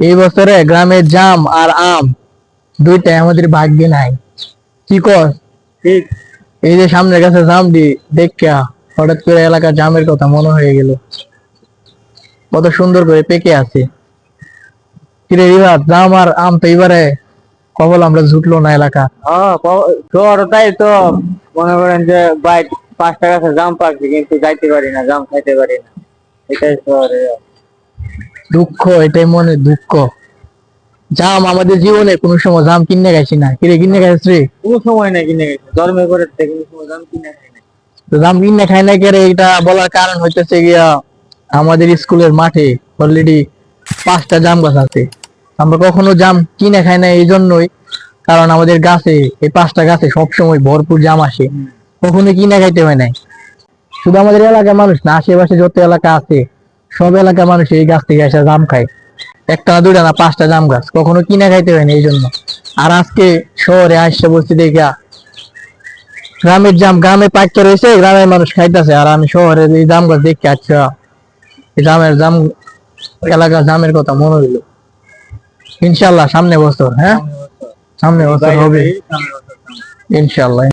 এই বছরে গ্রামের জাম আর আম দুইটাই আমাদের ভাগ্যে নাই। কি কর? ঠিক। এই যে সামনের কাছে জাম দি দেখা হঠাৎ করে এলাকার জামের কথা মনে হয়ে গেল। কত সুন্দর করে পেকে আছে। কিরে রিবাদ জাম আর আম তো এবারে কবল আমরা জুটলো না এলাকা। হ্যাঁ শহর তাই তো মনে করেন যে বাইক পাঁচ টাকা জাম পাচ্ছি কিন্তু যাইতে পারি না জাম খাইতে পারি না। এটাই শহরে দুঃখ এটাই মনে দুঃখ। জাম আমাদের জীবনে কোনো সময় জাম কিনে গেছি না। কিরে কিনে গেছিস রে? কোনো সময় নাই কিনে গেছে জন্মে করে থেকে কোনো সময় জাম কিনে খাই না জাম কিনে খাই না কেরে এটা বলার কারণ হচ্ছে গিয়া আমাদের স্কুলের মাঠে অলরেডি পাঁচটা জাম গাছ আছে। আমরা কখনো জাম কিনে খাই না এই জন্যই কারণ আমাদের গাছে এই পাঁচটা গাছে সবসময় ভরপুর জাম আসে। কখনো কিনে খাইতে হয় নাই। শুধু আমাদের এলাকার মানুষ না আশেপাশে যত এলাকা আছে সব এলাকার মানুষ এই গাছ থেকে এসে জাম খায়। একটা না দুইটা না পাঁচটা জাম গাছ কখনো কিনে খাইতে হয়নি এই জন্য। আর আজকে শহরে আসছে বলছি দেখা গ্রামের জাম গ্রামে পাইতে রয়েছে গ্রামের মানুষ খাইতেছে। আর আমি শহরে এই জাম গাছ দেখি আচ্ছা এই জামের জাম এলাকার জামের কথা মনে হইল। ইনশাল্লাহ সামনে বছর হ্যাঁ? সামনে বছর হবে। ইনশাল্লাহ।